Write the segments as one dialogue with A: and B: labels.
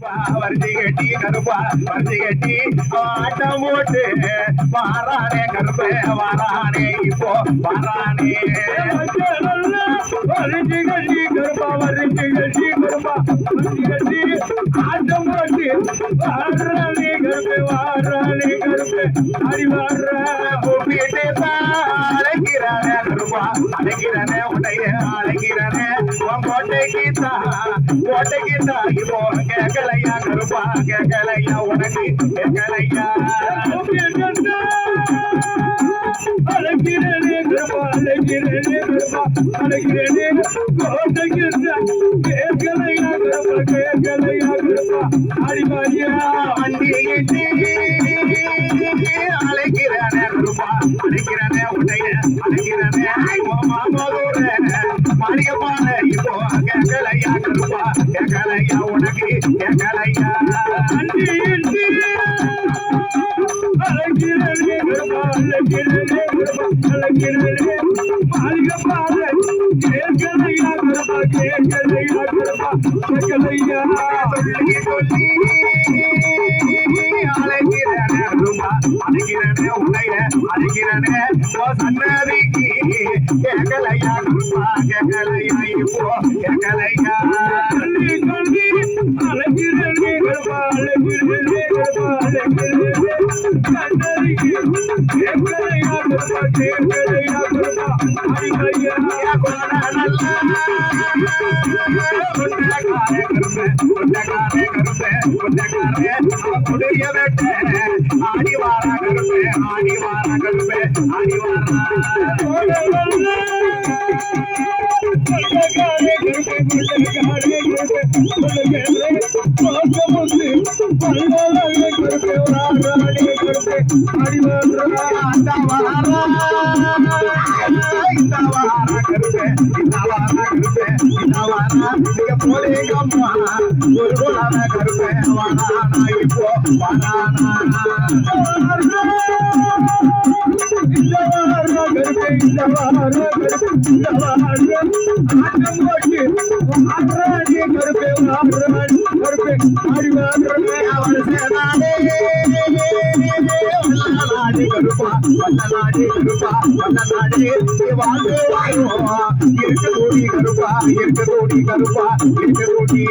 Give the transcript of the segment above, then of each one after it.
A: வரிசை கட்டி கருப்பா வரிசை கட்டி ஆட்டம் போட்டு வாரானே கருப்பே வாரானே இப்போ வாரானே. வரிசை கட்டி கருப்பா வரிசை கட்டி கருப்பா வரிசை கட்டி ஆட்டம் போட்டு வாரானே கருப்பே வாரானே கருப்பே அடி வாரா கூப்பிட்டு கருப்பா உடைய தான் இப்போ கேட்கலையா கருப்பா? கேட்கலையா உனக்கு? கேட்கலையா அழைக்கிறேனே கருப்பா அழைக்கிறேனே கருப்பா. அழைக்கிறேனே கேட்கலையா கருப்பா? கேட்கலையா கருப்பா? அடிமாரியா வண்டியிட்டு அழைக்கிறானே கருப்பா. அழைக்கிறானே உடைய அழைக்கிறானே. மாமா கூட மாரியப்பான கேட்கலையா கருப்பா கேட்கலையா உனக்கு கேட்கலையா வண்டியிட்டு அழைக்கிறேனே கருப்பா அழைக்கிறேனே கருப்பா அழைக்கிறேனே உடைய அழைக்கிறேனே ஓ சன்னதிக்கு கேட்கலையா கருப்பா கேட்கலையா இப்போ கேட்கலையா சொல்லி சொல்லி அழைக்கிறேனே கருப்பா அழைக்கிறேனே கருப்பா அழைக்கிறேனே சன்னதிக்கு கேட்கலையா கருப்பா கேட்கலையா கருப்பா அழைக்கையா கோண நல்லா கொண்டக்காரே கருப்பே கொண்டக்காரே கருப்பே கொண்டக்காரே குடிய வெட்ட ஆடி வாரா கருப்பே ஆடி ஒரு கருப்பே இப்போ வாரானா இந்த வாரா கருப்பே இந்த வாரா கருப்பே இந்த வாரா ஆட்டம் போட்டு ஆடுறாடி கருப்பே ஆடுறாடி கருப்பே ஆடி வாடுறே அவள் சேனாடே வல்லநாடி கருப்பா வல்லநாடி கருப்பா வல்லநாடி வாழ்ந்து வாழ்வோம் இருக்க கோடி கருப்பா இருக்க கோடி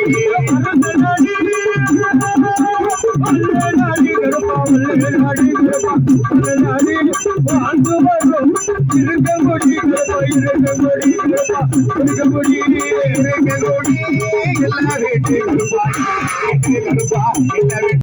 A: கருப்பா.